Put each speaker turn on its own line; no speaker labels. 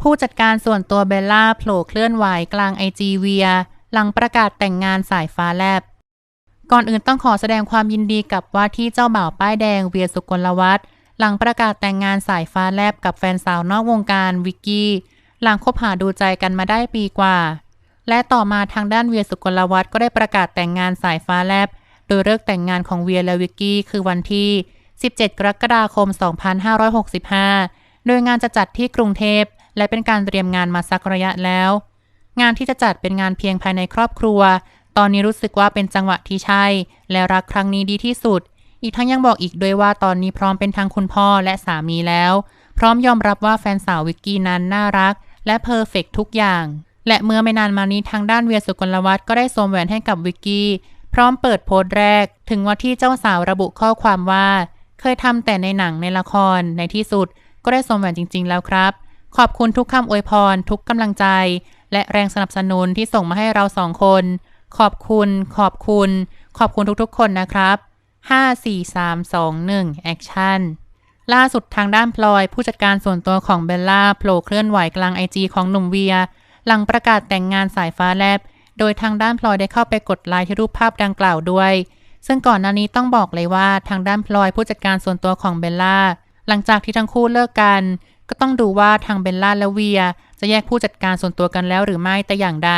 ผู้จัดการส่วนตัวเบลล่าโผล่เคลื่อนไหวกลางไอจีเวีย หลังประกาศแต่งงานสายฟ้าแลบ ก่อนอื่นต้องขอแสดงความยินดีกับว่าที่เจ้าบ่าวป้ายแดงเวียสุกลวัฒน์หลังประกาศแต่งงานสายฟ้าแลบกับแฟนสาวนอกวงการวิกกี้ หลังคบหาดูใจกันมาได้ปีกว่า และต่อมาทางด้านเวียสุกลวัฒน์ก็ได้ประกาศแต่งงานสายฟ้าแลบ โดยเลิกแต่งงานของเวียและวิกกี้คือวันที่ 17 กรกฎาคม 2565 โดยงานจะจัดที่กรุงเทพ และเป็นการเตรียมงานมาสักระยะแล้ว งานที่จะจัดเป็นงานเพียงภายในครอบครัว ตอนนี้รู้สึกว่าเป็นจังหวะที่ใช่ และรักครั้งนี้ดีที่สุด อีกทั้งยังบอกอีกด้วยว่าตอนนี้พร้อมเป็นทั้งคุณพ่อและสามีแล้ว พร้อมยอมรับว่าแฟนสาววิกกี้นั้นน่ารัก และเพอร์เฟกทุกอย่าง และเมื่อไม่นานมานี้ทางด้านเวียสุกลวัฒน์ก็ได้สวมแหวนให้กับวิกกี้พร้อมเปิดโพสต์แรก ถึงว่าที่เจ้าสาวระบุข้อความว่า เคยทำแต่ในหนังในละครในที่สุดก็ได้สวมแหวนจริง ๆ แล้วครับ ขอบคุณทุกคำอวยพร ทุกกำลังใจ และแรงสนับสนุนที่ส่งมาให้เราสองคน ขอบคุณ ขอบคุณ ขอบคุณทุกๆ คนนะครับ5 4 3 2 1แอคชั่นล่าสุดทางด้านพลอย ผู้จัดการส่วนตัวของเบลล่าโผล่เคลื่อนไหวกลางไอจีของหนุ่มเวีย หลังประกาศแต่งงานสายฟ้าแลบ โดยทางด้านพลอยได้เข้าไปกดไลค์ที่รูปภาพดังกล่าวด้วย ซึ่งก่อนหน้านี้ต้องบอกเลยว่าทางด้านพลอยผู้จัดการส่วนตัวของเบลล่าหลังจากที่ทั้งคู่เลิกกัน ก็ต้องดูว่าทางเบลล่าและเวีย จะแยกผู้จัดการส่วนตัวกันแล้วหรือไม่แต่อย่างใด